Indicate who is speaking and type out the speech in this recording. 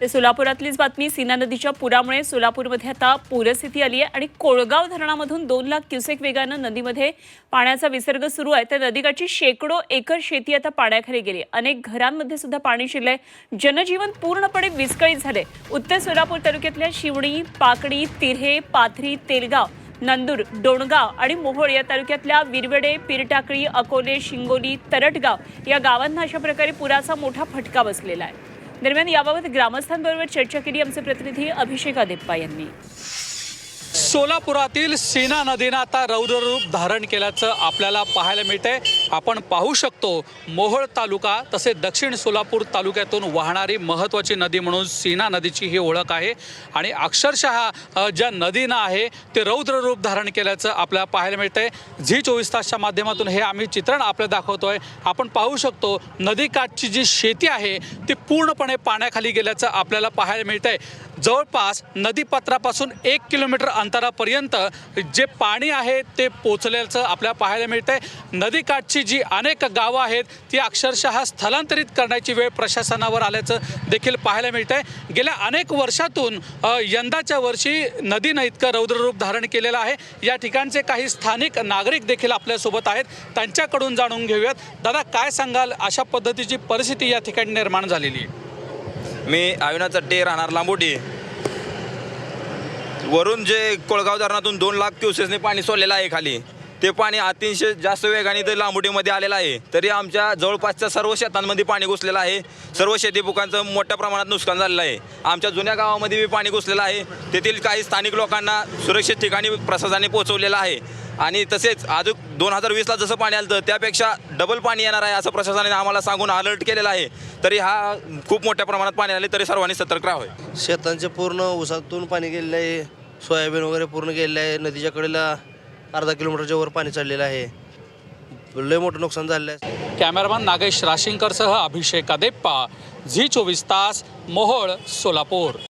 Speaker 1: ते सोलापुरातलीच बातमी सीना नदीच्या पुरामुळे सोलापूरमध्ये आता पूरस्थिती आली आहे आणि कोळगाव धरणामधून दोन लाख क्युसेक वेगानं नदीमध्ये पाण्याचा विसर्ग सुरू आहे. तर नदीकाठची शेकडो एकर शेती आता पाण्याखाली गेली आहे. अनेक घरांमध्ये सुद्धा पाणी शिरलंय. जनजीवन पूर्णपणे विस्कळीत झाले उत्तर सोलापूर तालुक्यातल्या शिवणी पाकडी तिर्हे पाथरी तेलगाव नंदूर डोणगाव आणि मोहोळ या तालुक्यातल्या विरवडे पिरटाकळी अकोले शिंगोली तरटगाव या गावांना अशा प्रकारे पुराचा मोठा फटका बसलेला आहे. दरम्यान याबाबत ग्रामस्थांबरोबर चर्चा केली आमचे प्रतिनिधी अभिषेक अदेप्पा यांनी.
Speaker 2: सोलापुरातील सीना नदीनं आता रौद्ररूप धारण केल्याचं आपल्याला पाहायला मिळते आपण पाहू शकतो मोहोळ तालुका तसे दक्षिण सोलापूर तालुक्यातून वाहणारी महत्त्वाची नदी म्हणून सीना नदीची ही ओळख आहे. आणि अक्षरशः ज्या नदीनं आहे ते रौद्ररूप धारण केल्याचं आपल्याला पाहायला मिळते झी चोवीस तासच्या माध्यमातून हे आम्ही चित्रण आपल्याला आहे आपण पाहू शकतो नदीकाठची जी शेती आहे ती पूर्णपणे पाण्याखाली गेल्याचं आपल्याला पाहायला मिळतं आहे जवळपास नदीपात्रापासून एक किलोमीटर अंतरापर्यंत जे पाणी आहे ते पोचल्याचं आपल्याला पाहायला मिळतंय. नदीकाठची जी अनेक गावं आहेत ती अक्षरशः स्थलांतरित करण्याची वेळ प्रशासनावर आल्याचं देखील पाहायला मिळतंय. गेल्या अनेक वर्षातून यंदाच्या वर्षी नदीनं इतकं रौद्ररूप धारण केलेलं आहे. या ठिकाणचे काही स्थानिक नागरिक देखील आपल्यासोबत आहेत. त्यांच्याकडून जाणून घेऊयात. दादा काय सांगाल? अशा पद्धतीची परिस्थिती या ठिकाणी निर्माण झालेली आहे.
Speaker 3: मी अविनाश चट्टे राहणार लांबोटी. वरून जे कोळगाव धरणातून दोन लाख क्युसेसने पाणी सोडलेलं आहे खाली. ते पाणी अतिशय जास्त वेगाने तर लांबोटीमध्ये आलेलं आहे. तरी आमच्या जवळपासच्या सर्व शेतांमध्ये पाणी घुसलेलं आहे. सर्व शेती पिकांचं मोठ्या प्रमाणात नुकसान झालेलं आहे. आमच्या जुन्या गावामध्ये बी पाणी घुसलेलं आहे. तेथील काही स्थानिक लोकांना सुरक्षित ठिकाणी प्रशासनाने पोहोचवलेलं आहे. आणि तसेच अजून दोन हजार वीसला जसं पाणी आलं त्यापेक्षा डबल पाणी येणार आहे असं प्रशासनाने आम्हाला सांगून अलर्ट केलेला आहे. तरी हा खूप मोठ्या प्रमाणात पाणी आले तरी सर्वांनी सतर्क राहावे.
Speaker 4: शेतांचे पूर्ण ऊसातून पाणी गेलेलं आहे सोयाबीन वगैरे पूर्ण गेलेलं आहे नदीच्या कडेला अर्धा किलोमीटरच्या वर पाणी चाललेलं आहे. लय मोठं नुकसान झालेलं आहे.
Speaker 2: कॅमेरामॅन नागेश राशिंकरसह अभिषेक अदेप्पा झी चोवीस तास मोहोळ सोलापूर.